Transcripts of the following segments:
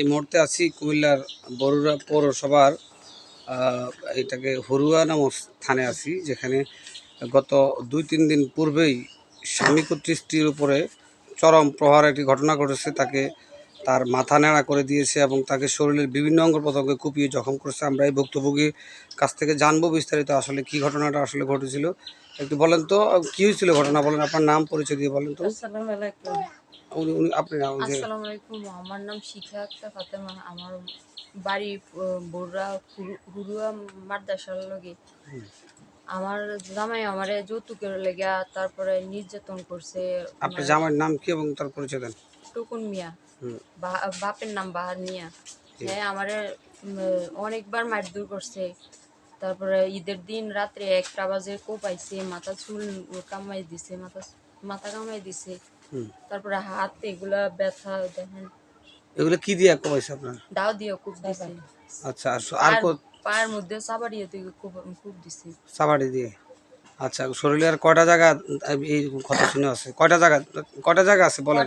এই মুহূর্তে আছি কুমিল্লার বরুড়া পৌরসভার এটাকে হরুয়া নামক স্থানে আছি, যেখানে গত দুই তিন দিন পূর্বেই স্বামী কর্তৃক স্ত্রীর উপরে চরম প্রহার একটি ঘটনা ঘটেছে, তাকে তার মাথা নেড়া করে দিয়েছে এবং তাকে শরীরের বিভিন্ন অঙ্গ প্রত্যঙ্গে কুপিয়ে জখম করেছে। আমরা এই ভুক্তভোগীর কাছ থেকে জানব বিস্তারিত আসলে কি ঘটনাটা আসলে ঘটেছিল। একটু বলেন তো, কি হয়েছিল ঘটনা? বলেন, আপনার নাম, পরিচয় দিয়ে বলেন তো। উনি উনি আপনি না, আসসালামু আলাইকুম আমার নাম শিখা আক্তার ফাতেমা। আমার বাড়ি বড়রা হুরুয়া মাদ্রাসার লগে। আমার জামাই আমারে যৌতুকের লেগা তারপরে নির্যাতন করছে। আপনার জামাইয়ের নাম কি এবং তার পরিচয় দেন? টুকুন মিয়া। বাপের নাম বাহার মিয়া। হ্যাঁ আমারে অনেকবার মারধর করছে। তারপরে ঈদের দিন রাত্রে একটা বাজে কোপাইছে মাথা চুল কামাই দিছে মাথা মাথা কামাই দিছে। তারপরে হাত এগুলা ব্যথা দেখেন এগুলো কি দিয়ে কমাইছে আপনার? দাও দিয়ে খুব দিছে। আচ্ছা আর আর পায়ের মধ্যে সাবাড়িয়ে দিয়ে খুব খুব দিছে। সাবাড়ি দিয়ে? আচ্ছা শরীরে আর কয়টা জায়গা এই ক্ষত শুনে আছে। কয়টা জায়গা কয়টা জায়গা আছে বলেন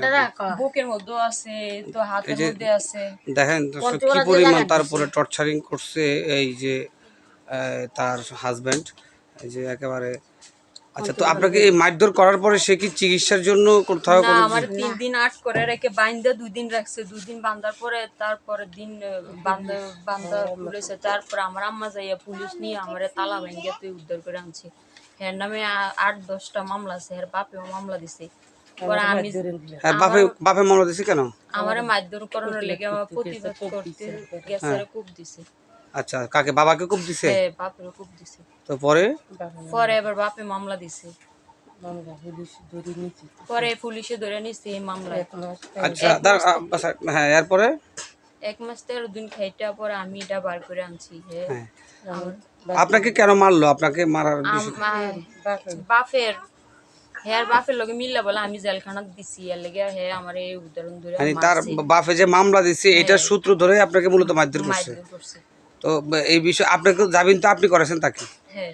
বুকের মধ্যে আছে তো হাতের মধ্যে আছে। দেখেন তো কি পরিমাণ তার উপরে টর্চারিং করছে এই যে তার হাজবেন্ড এই যে একেবারে আচ্ছা তো আপনাকে এই মারধর করার পরে সে কি চিকিৎসার জন্য কোথাও না আমার তিন দিন আট করে রেখে বাইন্দা দুই দিন রাখছে। দুই দিন বান্ধার পরে তারপরে দিন বান্ধা বান্ধা খুলেছে। তারপরে আমার আম্মা যাইয়া পুলিশ নিয়ে আমার তালা ভেঙে তুই উদ্ধার করে আনছে। এর নামে আট দশটা মামলা আছে। এর বাপেও মামলা দিছে। পরে আমি হ্যাঁ বাপে বাপে মামলা দিছে কেন? আমারে মারধর করানোর লেগে আমার প্রতিবাদ করতে গ্যাসের কূপ দিছে। আচ্ছা কাকে? বাবাকে খুব দিছে? হ্যাঁ বাপের কূপ দিছে। তো পরে? পরে এবার বাপে মামলা দিছে। পরে পুলিশে ধরে নিছে এই মামলায়। আচ্ছা আচ্ছা, হ্যাঁ এরপরে? এক মাস তেরো দিন খাইটা পরে আমি এটা বার করে আনছি হ্যাঁ। হ্যাঁ। আপনাকে কেন মারলো? আপনাকে মারার বাপের। হ্যাঁ বাপের লগে মিললে বলে আমি জেলখানাত দিছি এর লেগে হ্যাঁ আমার এই উদাহরণ ধরে মানে তার বাপে যে মামলা দিছে এটার সূত্র ধরে আপনাকে মূলত মারধর করছে। তো এই বিষয়ে আপনাকে জামিন তো আপনি করেছেন তাকে। হ্যাঁ।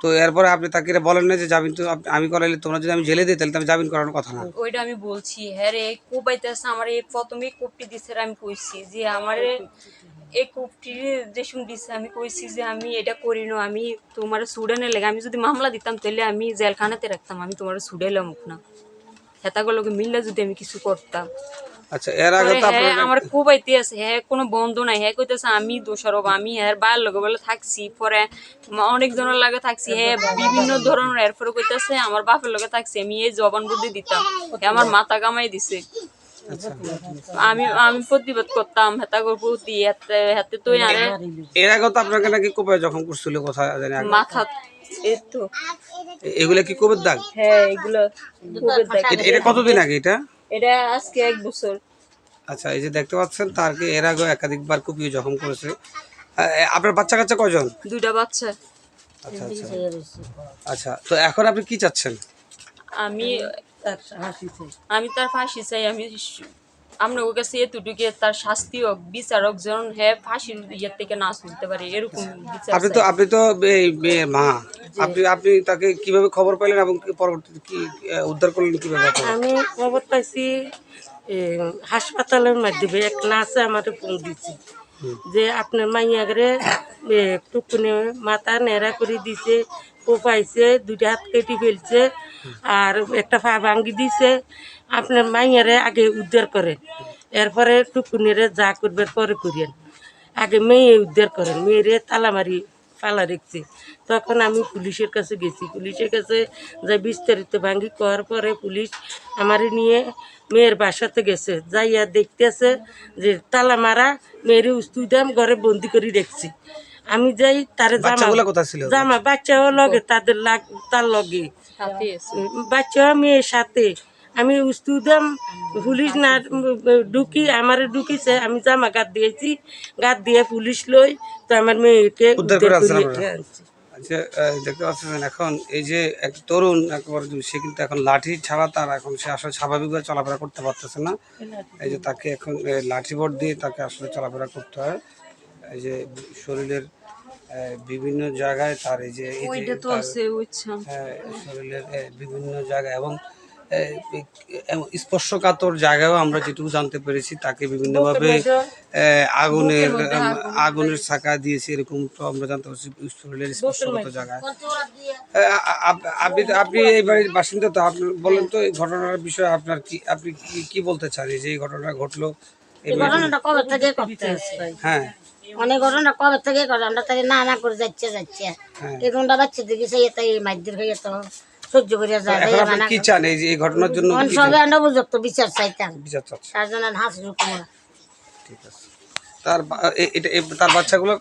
তো এরপরে আপনি তাকে বলেন না যে জামিন তো আমি করাইলে তোমরা যদি আমি জেলে দিই তাহলে তো আমি জামিন করানোর কথা না। ওইটা আমি বলছি হ্যাঁ রে কোপাইতেছে আমার এই প্রথমে কোপটি দিছে আমি কইছি যে আমার এই কোপটি যে শুন দিছে আমি কইছি যে আমি এটা করি না আমি তোমার সুডানে লেগে আমি যদি মামলা দিতাম তাহলে আমি জেলখানাতে রাখতাম আমি তোমার সুডাইলাম না। হেতাগুলোকে মিললে যদি আমি কিছু করতাম। আচ্ছা এর আগে তো হ্যাঁ আমার খুব আইতে আছে হ্যাঁ কোনো বন্ধ নাই হ্যাঁ কইতেছে আমি দোষারোপ আমি হ্যাঁ বাইরের লগে বলে থাকছি পরে অনেক জনের লাগে থাকছি হ্যাঁ বিভিন্ন ধরনের এরপরে কইতেছে আমার বাপের লগে থাকছি আমি এই জবান বুদ্ধি দিতাম আমার মাথা কামাই দিছে। আচ্ছা। আমি আমি প্রতিবাদ করতাম হেতা প্রতি হাতে হাতে তো আরে এর আগে তো আপনাকে নাকি কোপায় জখম করছিল কোথায় জানি মাথা এগুলা কি কোবের দাগ? হ্যাঁ এগুলো এটা কতদিন আগে এটা? এটা আজকে এক বছর। আচ্ছা এই যে দেখতে পাচ্ছেন তার তারকে এর আগে একাধিকবার কুপিয়ে জখম করেছে। আপনার বাচ্চা কাচ্চা কয়জন? দুইটা বাচ্চা। আচ্ছা আচ্ছা। আচ্ছা তো এখন আপনি কি চাচ্ছেন? আমি আমি তার ফাঁসি চাই আমি আপনার কাছে এতটুকু তার শাস্তি হোক বিচারক যেন হ্যাঁ ফাঁসির ইয়ের থেকে না শুনতে পারে এরকম বিচার আপনি তো আপনি তো মেয়ের মা। আপনি আপনি তাকে কীভাবে খবর পেলেন এবং পরবর্তীতে কি উদ্ধার করলেন কীভাবে? আমি খবর পাইছি হাসপাতালের মাধ্যমে এক নার্সে আমার ফোন দিছে যে আপনার মাইয়াগরে টুকুনে মাথা নেড়া করে দিছে কোপাইছে দুইটা হাত কেটে ফেলছে আর একটা পা ভাঙ্গি দিছে। আপনার মাইয়ারে আগে উদ্ধার করেন, এরপরে টুকুনিরে যা করবে পরে করিয়েন। আগে মেয়ে উদ্ধার করেন, মেয়েরে তালামারি ফালা রেখছে। তখন আমি পুলিশের কাছে গেছি। পুলিশের কাছে যাই বিস্তারিত ভাঙ্গি করার পরে পুলিশ আমারে নিয়ে মেয়ের বাসাতে গেছে। যাইয়া দেখতেছে যে তালা মারা, মেয়ের উস্তুদাম ঘরে বন্দি করে রেখছি। আমি যাই তার জামা বাচ্চাগুলো ছিল? জামা বাচ্চাও লগে তাদের লাগ তার লগে। হাতে আছে। বাচ্চা মেয়ের সাথে। আমি উস্তুদাম পুলিশ না ঢুকি আমারে ঢুকিছে আমি জামা গাত দিয়েছি। গাত দিয়ে পুলিশ লই তো আমার মেয়েকে। আচ্ছা দেখতে পাচ্ছেন এখন এই যে এক তরুণ একবার সে কিন্তু এখন লাঠি ছাড়া তার এখন সে আসলে স্বাভাবিকভাবে চলাফেরা করতে পারতেছে না। এই যে তাকে এখন লাঠি বোর্ড দিয়ে তাকে আসলে চলাফেরা করতে হয়। এই যে শরীরের বিভিন্ন জায়গায় তার এই যে হ্যাঁ, শরীরের বিভিন্ন জায়গায় এবং স্পর্শকাতর জায়গায়ও আমরা যেটুকু জানতে পেরেছি তাকে বিভিন্নভাবে আগুনের আগুনের ছাকা দিয়েছে এরকম তো আমরা জানতে পারছি শরীরের স্পর্শগত জায়গায় আপনি আপনি এই বাড়ির বাসিন্দা তো আপনি বলেন তো এই ঘটনার বিষয়ে আপনার কি আপনি কি কি বলতে চান? এই যে এই ঘটনা ঘটলো এই এই ঘটনাটা কবে থেকে হ্যাঁ। অনেক ঘটনা কবে থেকে করে আমরা তাই না না করে যাচ্ছে যাচ্ছে। হ্যাঁ। এখনটা বাচ্চা দেখি সেই তাই মাইদের হয়ে তো সহ্য করে যায় কি চান? এই ঘটনার জন্য সবে আমরা উপযুক্ত বিচার চাইতাম। বিচার তার জন্য হাস রকম ঠিক আছে। তার এটা তার বাচ্চাগুলো